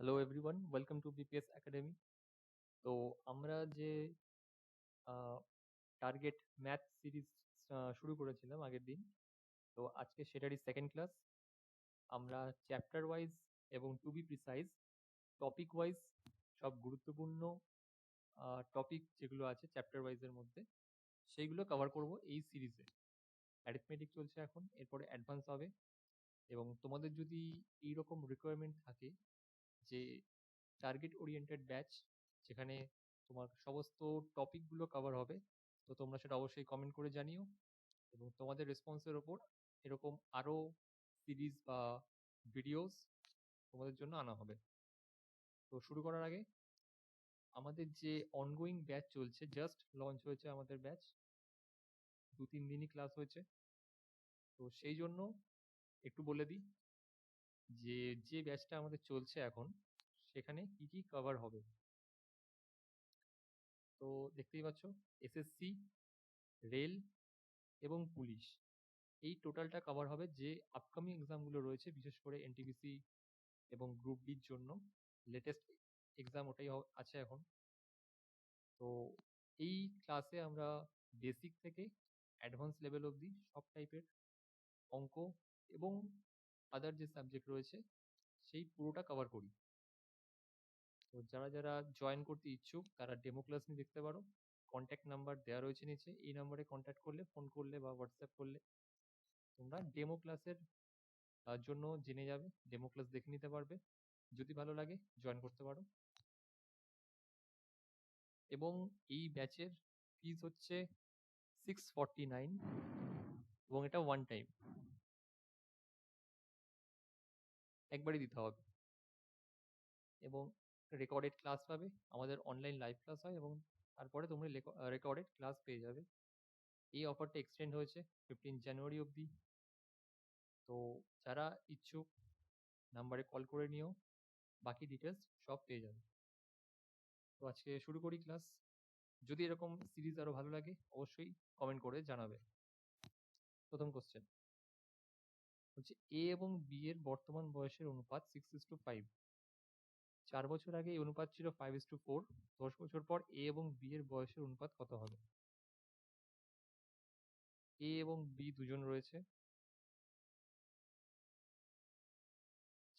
Hello everyone welcome to BPS academy তো আমরা যে টার্গেট ম্যাথ সিরিজ শুরু করেছিলাম আগের দিন, তো আজকে সেটারই সেকেন্ড ক্লাস আমরা চ্যাপ্টার ওয়াইজ এবং to be precise topic wise সব গুরুত্বপূর্ণ টপিক যেগুলো আছে চ্যাপ্টার ওয়াইজের মধ্যে, সেইগুলো কভার করব এই সিরিজে অ্যারিথমেটিক চলছে এখন, এরপরে অ্যাডভান্স হবে এবং তোমাদের যদি এইরকম রিকোয়ারমেন্ট থাকে যে টার্গেট ওরিয়েন্টেড ব্যাচ যেখানে তোমার সমস্ত টপিকগুলো কভার হবে, তো তোমরা সেটা অবশ্যই কমেন্ট করে জানিও এবং তোমাদের রেসপন্সের ওপর এরকম আরও সিরিজ বা ভিডিওস তোমাদের জন্য আনা হবে। তো শুরু করার আগে আমাদের যে অনগোয়িং ব্যাচ চলছে জাস্ট লঞ্চ হয়েছে আমাদের ব্যাচ দু তিন দিনই ক্লাস হয়েছে। তো সেই জন্য একটু বলে দিই যে যে ব্যাচটা আমাদের চলছে এখন, সেখানে কি কি কভার হবে? তো দেখতেই পাচ্ছ এসএসসি রেল এবং পুলিশ এই টোটালটা কভার হবে যে আপকামিং এক্সামগুলো রয়েছে, বিশেষ করে এনটিপিসি এবং গ্রুপ ডির জন্য। লেটেস্ট এক্সাম ওটাই আছে এখন। তো এই ক্লাসে আমরা বেসিক থেকে অ্যাডভান্স লেভেল অবধি সব টাইপের অঙ্ক এবং আদার যে সাবজেক্ট রয়েছে, সেই পুরোটা কভার করি। তো যারা যারা জয়েন করতে ইচ্ছুক, তারা ডেমো ক্লাস নিয়ে দেখতে পারো। কন্ট্যাক্ট নাম্বার দেওয়া রয়েছে নিচে। এই নাম্বারে কন্ট্যাক্ট করলে ফোন করলে বা হোয়াটসঅ্যাপ করলে, তোমরা ডেমো ক্লাসের জন্য জেনে যাবে। ডেমো ক্লাস দেখে নিতে পারবে। যদি ভালো লাগে জয়েন করতে পারো। এবং এই ব্যাচের ফিজ হচ্ছে সিক্স ফর্টি নাইন এবং এটা ওয়ান টাইম একবারই দিতে হবে। এবং রেকর্ডেড ক্লাস পাবে, আমাদের অনলাইন লাইভ ক্লাস হয় এবং তারপরে তোমরা রেকর্ডেড ক্লাস পেয়ে যাবে। এই অফারটা এক্সটেন্ড হয়েছে ফিফটিন জানুয়ারি অবধি। তো যারা ইচ্ছুক নাম্বারে কল করে নিও, বাকি ডিটেলস সব পেয়ে যাবে। তো আজকে শুরু করি ক্লাস যদি এরকম সিরিজ আরও ভালো লাগে, অবশ্যই কমেন্ট করে জানাবে। প্রথম কোশ্চেন হচ্ছে এ এবং বি এর বর্তমান বয়সের অনুপাত সিক্স ইস টু ফাইভ চার বছর আগে এই অনুপাত ছিল ফাইভ ইস টু ফোর দশ বছর পর এ এবং বি এর বয়সের অনুপাত কত হবে? এ এবং বি দুজন রয়েছে।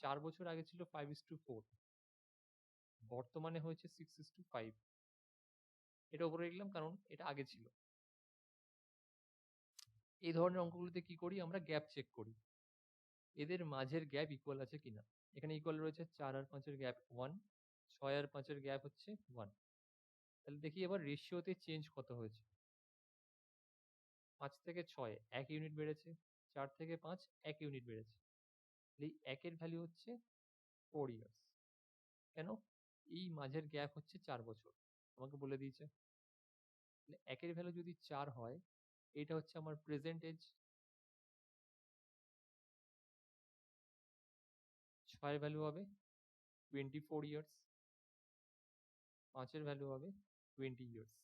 চার বছর আগে ছিল ফাইভ ইস টু ফোর বর্তমানে হয়েছে সিক্স ইস টু ফাইভ এটা উপরে লিখলাম কারণ এটা আগে ছিল। এই ধরনের অঙ্কগুলোতে কি করি? আমরা গ্যাপ চেক করি। এদের মাঝের গ্যাপ ইকুয়াল আছে কিনা? এখানে ইকুয়াল রয়েছে চার আর পাঁচের গ্যাপ ওয়ান ছয় আর পাঁচের গ্যাপ হচ্ছে ওয়ান তাহলে দেখি এবার রেশিওতে চেঞ্জ কত হয়েছে? পাঁচ থেকে ছয়, এক ইউনিট বেড়েছে। চার থেকে পাঁচ, এক ইউনিট বেড়েছে। এই একের ভ্যালু হচ্ছে ফোর ইয়ার্স কেন? এই মাঝের গ্যাপ হচ্ছে চার বছর। আমাকে বলে দিয়েছে। একের ভ্যালু যদি চার হয়, এটা হচ্ছে আমার প্রেজেন্ট এজ ছয়ের ভ্যালু হবে টোয়েন্টি ফোর ইয়ার্স পাঁচের ভ্যালু হবে টোয়েন্টি ইয়ার্স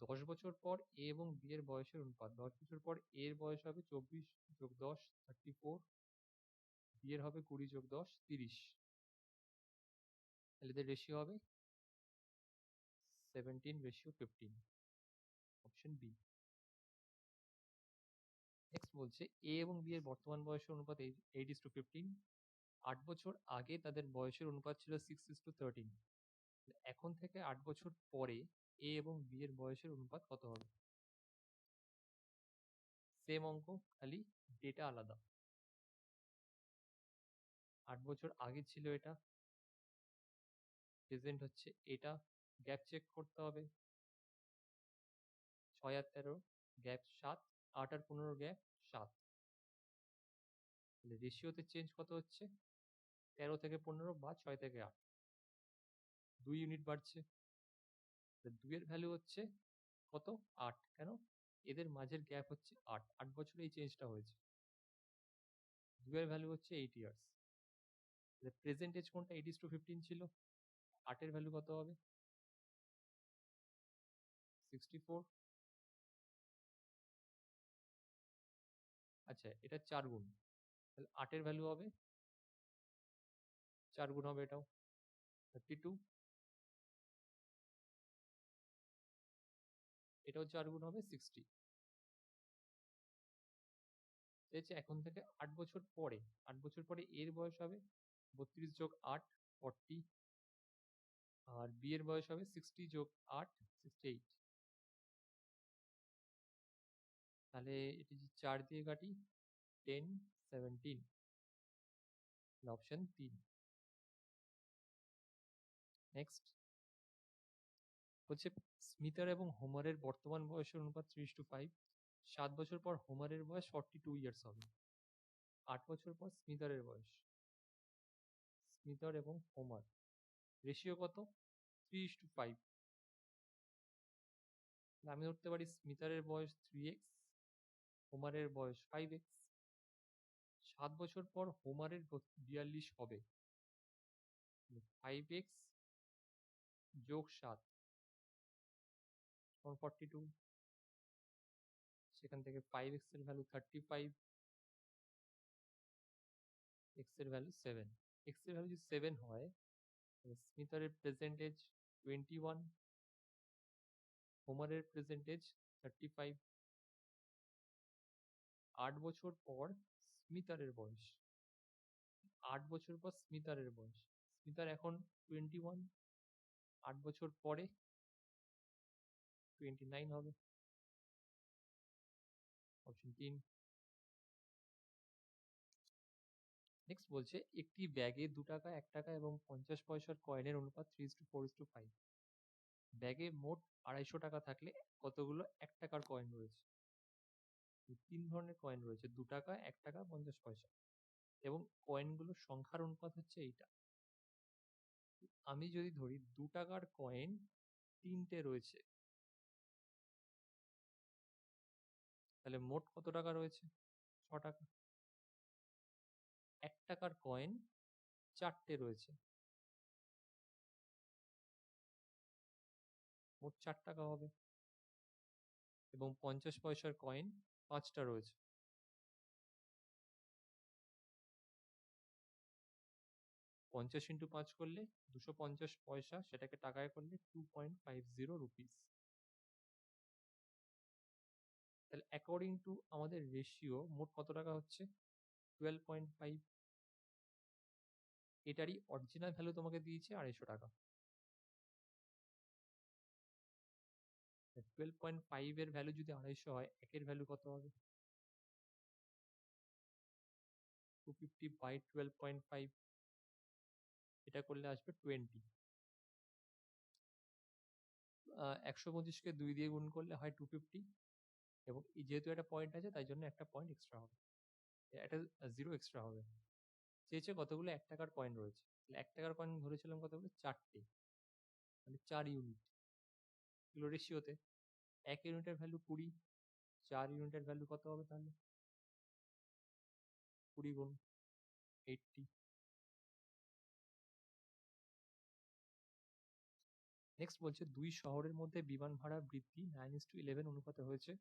দশ বছর পর এ এবং বি এর বয়সের অনুপাত, দশ বছর পর এর বয়স হবে চব্বিশ যোগ দশ থার্টি ফোর বি এর হবে কুড়ি যোগ দশ, তিরিশ। তাহলে এদের রেশিও হবে seventeen ratio fifteen option B next বলছে এ এবং বি এর বর্তমান বয়সের অনুপাত এইট ইস টু ফিফটিন আট বছর আগে তাদের বয়সের অনুপাত ছিল সিক্স ইস টু থার্টিন এখন থেকে আট বছর পরে এ এবং বি এর বয়সের অনুপাত কত হবে? সেম অঙ্ক, খালি ডেটা আলাদা। আট বছর আগে ছিল এটা। প্রেজেন্ট হচ্ছে এটা। গ্যাপ চেক করতে হবে। ছয় আর তেরো গ্যাপ সাত। আট আর পনেরো গ্যাপ, সাত। রেশিওতে চেঞ্জ কত হচ্ছে? তেরো থেকে পনেরো বা ছয় থেকে আট। দুই ইউনিট বাড়ছে। দুইয়ের ভ্যালু হচ্ছে কত? আট। কেন? এদের মাঝের গ্যাপ হচ্ছে আট। আট বছরে এই চেঞ্জটা হয়েছে। দুইয়ের ভ্যালু হচ্ছে এইট ইয়ার্স প্রেজেন্ট এজ কোনটা? এইট ইস টু ফিফটিন ছিল। আটের ভ্যালু কত হবে? সিক্সটি ফোর আচ্ছা এটা চার গুণ। তাহলে আটের ভ্যালু হবে? চার গুণ হবে এটাও? থার্টি টু এটাও চার গুণ হবে সিক্সটি হচ্ছে এখন থেকে আট বছর পরে, আট বছর পরে এর বয়স হবে বত্রিশ যোগ আট ফর্টি আর বি এর বয়স হবে সিক্সটি যোগ আট সিক্সটি এইট তাহলে এটি যদি চার দিয়ে কাটি, টেন, সেভেন্টিন। অপশন তিন। নেক্সট হচ্ছে স্মিতার এবং হোমারের বর্তমান বয়সের অনুপাত ত্রিশ টু ফাইভ সাত বছর পর হোমারের বয়স ফর্টি টু ইয়ার্স হবে। আট বছর পর স্মিতারের বয়স। স্মিতার এবং হোমার রেশিও কত? ত্রিশ টু ফাইভ আমি ধরতে পারি স্মিতারের বয়স থ্রি এক্স হোমারের বয়স ফাইভ এক্স সাত বছর পর হোমারের বিয়াল্লিশ হবে। ফাইভ এক্স যোগ সাত। ফর্টি টু সেখান থেকে ফাইভ এক্সের ভ্যালু থার্টি ফাইভ এক্সের ভ্যালু সেভেন এক্সের ভ্যালু যদি সেভেন হয় স্মিতারের প্রেজেন্টেজ টোয়েন্টি ওয়ান হোমারের প্রেজেন্টেজ থার্টি ফাইভ আট বছর পর স্মিতারের বয়স। আট বছর পর স্মিতারের বয়স। স্মিতার এখন টোয়েন্টি ওয়ান আট বছর পরে টোয়েন্টি নাইন হবে। অপশন তিন। নেক্সট বলছে, একটি ব্যাগে দু টাকা, এক টাকা এবং পঞ্চাশ পয়সার কয়েনের অনুপাত three to four to five ব্যাগে মোট আড়াইশো টাকা থাকলে কতগুলো? এক টাকার কয়েন রয়েছে। তিন ধরনের কয়েন রয়েছে। দু টাকা, এক টাকা, পঞ্চাশ পয়সা। এবং কয়েনগুলোর সংখ্যার অনুপাত হচ্ছে এইটা। আমি যদি ধরি দু টাকার কয়েন তিনটে রয়েছে। তাহলে মোট কত টাকা রয়েছে? ছ টাকা। এক টাকার কয়েন চারটে রয়েছে। মোট চার টাকা হবে। এবং পঞ্চাশ পয়সার কয়েন পাঁচটা রয়েছে। পঞ্চাশ ইন্টু পাঁচ করলে দুশো পঞ্চাশ পয়সা, সেটাকে টাকায় করলে two point five zero rupees. তাহলে অ্যাকর্ডিং টু আমাদের রেশিও মোট কত টাকা হচ্ছে? টুয়েলভ পয়েন্ট ফাইভ এটারই অরিজিনাল ভ্যালু তোমাকে দিয়েছে আড়াইশো টাকা। টুয়েলভ পয়েন্ট ফাইভ এর ভ্যালু যদি আড়াইশো হয় একের ভ্যালু কত হবে? Two fifty by twelve point five এটা করলে আসবে টোয়েন্টি একশো পঁচিশকে দুই দিয়ে গুণ করলে হয় টু ফিফটি এবং যেহেতু একটা পয়েন্ট আছে, তাই জন্য একটা পয়েন্ট এক্সট্রা হবে। একটা জিরো এক্সট্রা হবে। চেয়েছে কতগুলো? এক টাকার কয়েন রয়েছে। এক টাকার কয়েন ধরেছিলাম কতগুলো? চারটে। মানে চার ইউনিট এগুলো রেশিওতে এক ইউনিটের ভ্যালু কুড়ি, চার ইউনিটের ভ্যালু কত হবে তাহলে? কুড়ি গুণ এইটটি। নেক্সট বলছে, দুই শহরের মধ্যে বিমান ভাড়া বৃদ্ধি নাইন ইস টু ইলেভেন অনুপাতে হয়েছে।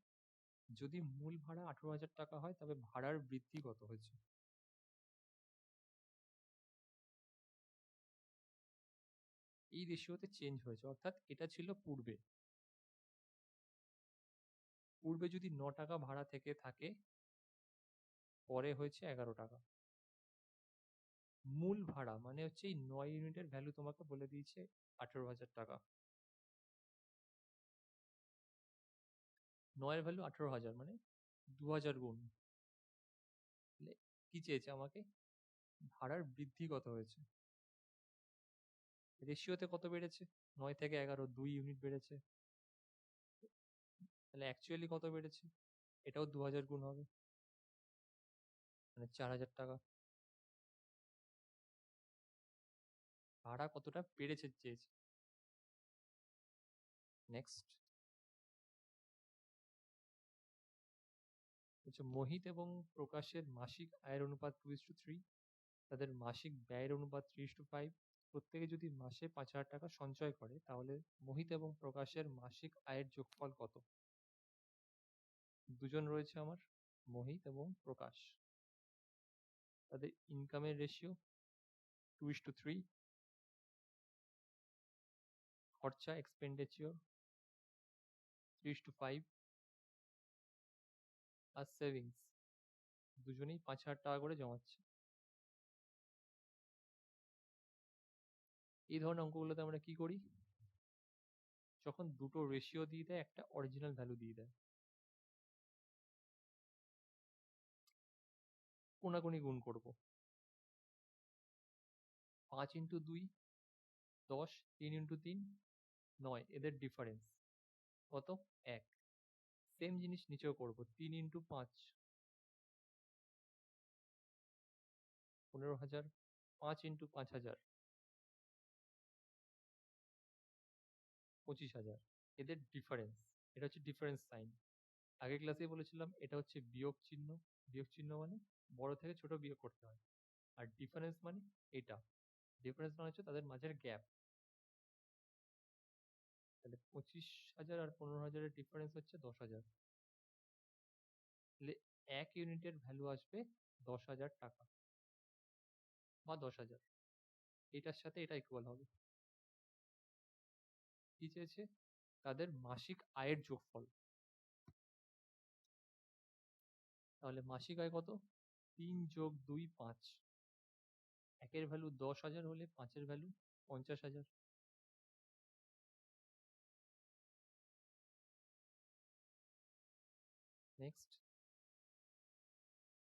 যদি মূল ভাড়া আঠারো হাজার টাকা হয়, তবে ভাড়ার বৃদ্ধি কত হয়েছে? এই রেশিওতে চেঞ্জ হয়েছে, অর্থাৎ এটা ছিল পূর্বে। পূর্বে যদি ন টাকা ভাড়া থেকে থাকে পরে হয়েছে এগারো টাকা। মূল ভাড়া মানে হচ্ছে এই নয় ইউনিটের ভ্যালু তোমাকে বলে দিয়েছে আঠেরো হাজার টাকা। নয়ের ভ্যালু আঠেরো হাজার মানে দু হাজার গুণ। কি চেয়েছে আমাকে? ভাড়ার বৃদ্ধি কত হয়েছে? রেশিওতে কত বেড়েছে? নয় থেকে এগারো, দুই ইউনিট বেড়েছে। তাহলে অ্যাকচুয়ালি কত বেড়েছে? এটাও দু হাজার গুণ হবে। মানে চার হাজার টাকা। ভাড়া কতটা বেড়েছে চেয়েছে? নেক্সট হচ্ছে মোহিত এবং প্রকাশের মাসিক আয়ের অনুপাত টু ইস থ্রি তাদের মাসিক ব্যয়ের অনুপাত থ্রি ইস টু ফাইভ প্রত্যেকে যদি মাসে পাঁচ হাজার টাকা সঞ্চয় করে, তাহলে মোহিত এবং প্রকাশের মাসিক আয়ের যোগফল কত? দুজন রয়েছে আমার, মোহিত এবং প্রকাশ। তাদের ইনকামের ratio two is to three খরচা এক্সপেন্ডিচার থ্রি টু ফাইভ আর সেভিংস দুজনেই পাঁচ হাজার টাকা করে জমাচ্ছে। এই ধরনের অঙ্কগুলোতে আমরা কি করি? যখন দুটো রেশিও দিয়ে দেয়, একটা অরিজিনাল ভ্যালু দিয়ে দেয়। কোনাকুনি গুণ করব। পাঁচ ইন্টু দুই, দশ, তিন ইন্টু তিন, নয়, এদের ডিফারেন্স। কত? এক। সেম জিনিস নিচেও করব, তিন ইন্টু পাঁচ। পনেরো হাজার, পাঁচ ইন্টু পাঁচ হাজার। পঁচিশ হাজার, এদের ডিফারেন্স। এটা হচ্ছে ডিফারেন্স সাইন। আগের ক্লাসেই বলেছিলাম, এটা হচ্ছে বিয়োগ চিহ্ন। বিয়োগ চিহ্ন মানে বড় থেকে ছোট বিয়ে করতে হয়। আর ডিফারেন্স মানে এটা। ডিফারেন্স মানে হচ্ছে তাদের মাঝের গ্যাপ তাহলে পঁচিশ হাজার আর পনেরো হাজারের ডিফারেন্স হচ্ছে দশ হাজার। তাহলে এক ইউনিটের ভ্যালু আসবে দশ হাজার টাকা। বা দশ হাজার। এটার সাথে এটা ইকুয়াল হবে। কি চেয়েছে? তাদের মাসিক আয়ের যোগফল। তাহলে মাসিক আয় কত? তিন যোগ দুই পাঁচ। একের ভ্যালু দশ হাজার হলে পাঁচের ভ্যালু পঞ্চাশ হাজার। নেক্সট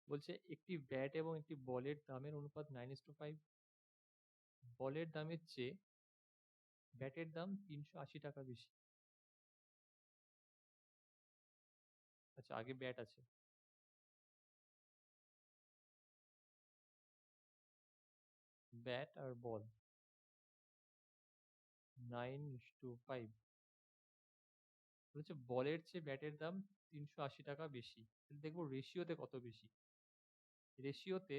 বলছে একটি ব্যাট এবং একটি বলের দামের অনুপাত নাইন ইস টু ফাইভ বলের দামের চেয়ে ব্যাটের দাম তিনশো আশি টাকা বেশি। আচ্ছা আগে ব্যাট আছে। ব্যাট আর বল নাইন টু ফাইভ বলেছে বলের চেয়ে ব্যাটের দাম তিনশো আশি টাকা বেশি। দেখব রেশিওতে কত বেশি। রেশিওতে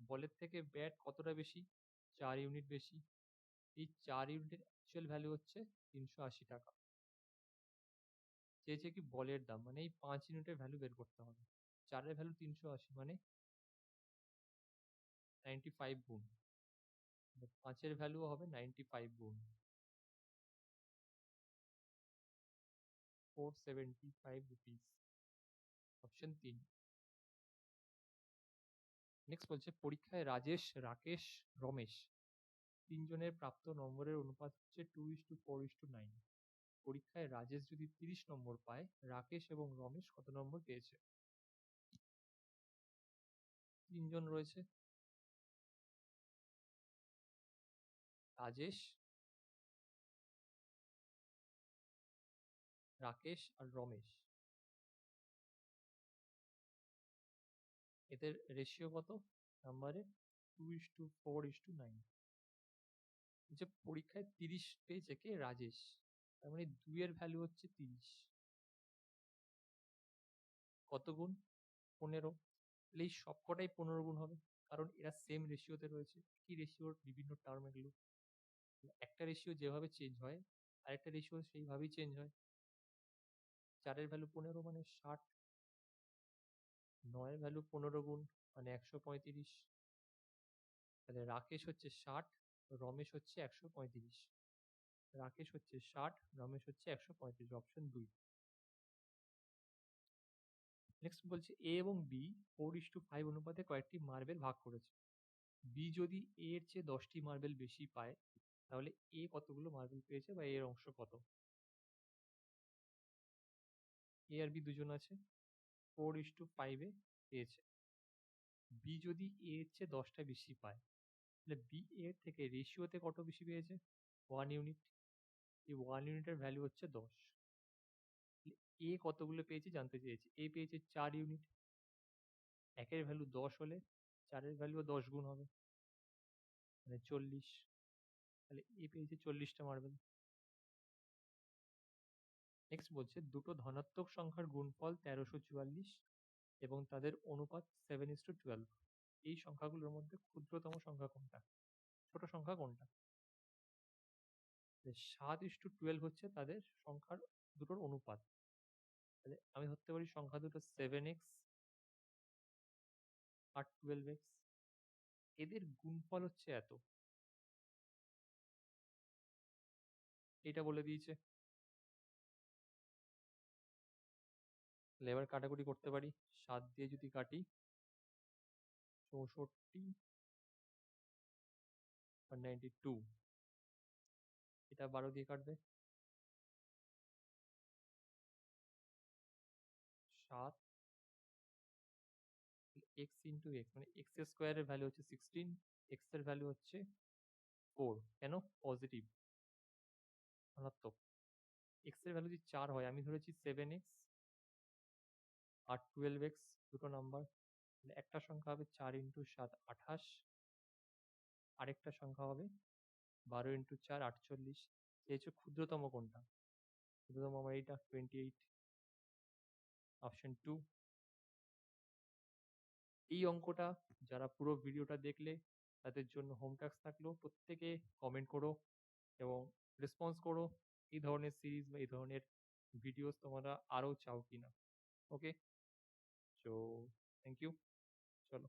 বলের থেকে ব্যাট কতটা বেশি? চার ইউনিট বেশি। এই চার ইউনিটের অ্যাকচুয়াল ভ্যালু হচ্ছে তিনশো আশি টাকা। চেয়েছে কি বলের দাম? মানে এই পাঁচ ইউনিটের ভ্যালু বের করতে হবে। চারের ভ্যালু তিনশো আশি মানে নাইনটি ফাইভ গুণ। পাঁচের ভ্যালু হবে নাইনটি ফাইভ গুণ। Four seventy five rupees option তিন নেক্সট বলছে, পরীক্ষায় রাজেশ, রাকেশ, রমেশ। তিনজনের প্রাপ্ত নম্বরের অনুপাত হচ্ছে two is to four is to nine পরীক্ষায় রাজেশ যদি তিরিশ নম্বর পায়, রাকেশ এবং রমেশ কত নম্বর পেয়েছে? তিনজন রয়েছে। রাজেশ। রাকেশ আর রমেশ। এদের রেশিও কত? নাম্বারে two is to four is to nine যে পরীক্ষায় তিরিশ পেয়েছে কে? রাজেশ। তার মানে দুইয়ের ভ্যালু হচ্ছে তিরিশ। কত গুণ? পনেরো। তাহলে এই সবকটাই পনেরো গুণ হবে। কারণ এরা সেম রেশিওতে রয়েছে। কি রেশিওর বিভিন্ন টার্ম এগুলো। একটা রেশিও যেভাবে চেঞ্জ হয়, আরেকটা রেশিও সেইভাবেই চেঞ্জ হয়। চারের ভ্যালু পনেরো মানে ষাট। নয়ের ভ্যালু পনেরো গুণ মানে একশো পঁয়ত্রিশ। তাহলে রাকেশ হচ্ছে ষাট, রমেশ হচ্ছে একশো পঁয়ত্রিশ। রাকেশ হচ্ছে ষাট, রমেশ হচ্ছে একশো পঁয়ত্রিশ অপশন দুই। নেক্সট বলছে এ এবং B four is to five অনুপাতে কয়েকটি মার্বেল ভাগ করেছে। বি যদি এ এর চেয়ে দশটি মার্বেল বেশি পায় তাহলে এ কতগুলো মার্বেল পেয়েছে বা এর অংশ কত? এ আর বি দুজন আছে। ফোর ইস টু ফাইভে পেয়েছে। বি যদি এ এর চেয়ে দশটা বেশি পায়, তাহলে বি এর থেকে রেশিওতে কত বেশি পেয়েছে? ওয়ান ইউনিট এই ওয়ান ইউনিটের ভ্যালু হচ্ছে দশ। এ কতগুলো পেয়েছে জানতে চেয়েছে। এ পেয়েছে চার ইউনিট একের ভ্যালু দশ হলে চারের ভ্যালুও দশ গুণ হবে। মানে চল্লিশ। তাহলে এ পেয়েছে চল্লিশটা মার্বেল নেক্সট বলছে, দুটো ধনাত্মক সংখ্যার গুণফল তেরোশো চুয়াল্লিশ এবং তাদের অনুপাত সেভেন ইস টু টুয়েলভ এই সংখ্যাগুলোর মধ্যে ক্ষুদ্রতম সংখ্যা কোনটা? ছোট সংখ্যা কোনটা? সাত ইস টু টুয়েলভ হচ্ছে তাদের সংখ্যার দুটোর অনুপাত। তাহলে আমি ধরতে পারি সংখ্যা দুটো সেভেন এক্স আর টুয়েলভ এক্স এদের গুণফল হচ্ছে এত। এটা বলে দিয়েছে। তাহলে এবার কাটাকুটি করতে পারি। সাত দিয়ে যদি কাটি। চৌষট্টি। Ninety two. এটা বারো দিয়ে কাটবে। সাত। এক্স ইন্টু এক্স মানে এক্স স্কোয়ারের ভ্যালু হচ্ছে সিক্সটিন এক্সের ভ্যালু হচ্ছে ফোর। কেন? পজিটিভ। ধনাত্মক। এক্সের ভ্যালু যদি চার হয়, আমি ধরেছি সেভেন এক্স আর টুয়েলভ এক্স দুটো নাম্বার একটা সংখ্যা হবে চার ইন্টু সাত আঠাশ, আরেকটা সংখ্যা হবে বারো ইন্টু চার আটচল্লিশ। চেয়েছো ক্ষুদ্রতম কোনটা ক্ষুদ্রতম আমার এইটা টোয়েন্টি এইট অপশন টু এই অঙ্কটা, যারা পুরো ভিডিওটা দেখলে, তাদের জন্য হোম টাস্ক থাকল। প্রত্যেকে কমেন্ট করো এবং রেসপন্স করো এই ধরনের সিরিজ বা এই ধরনের ভিডিওস তোমরা আরও চাও কিনা ওকে সো থ্যাংক ইউ চলো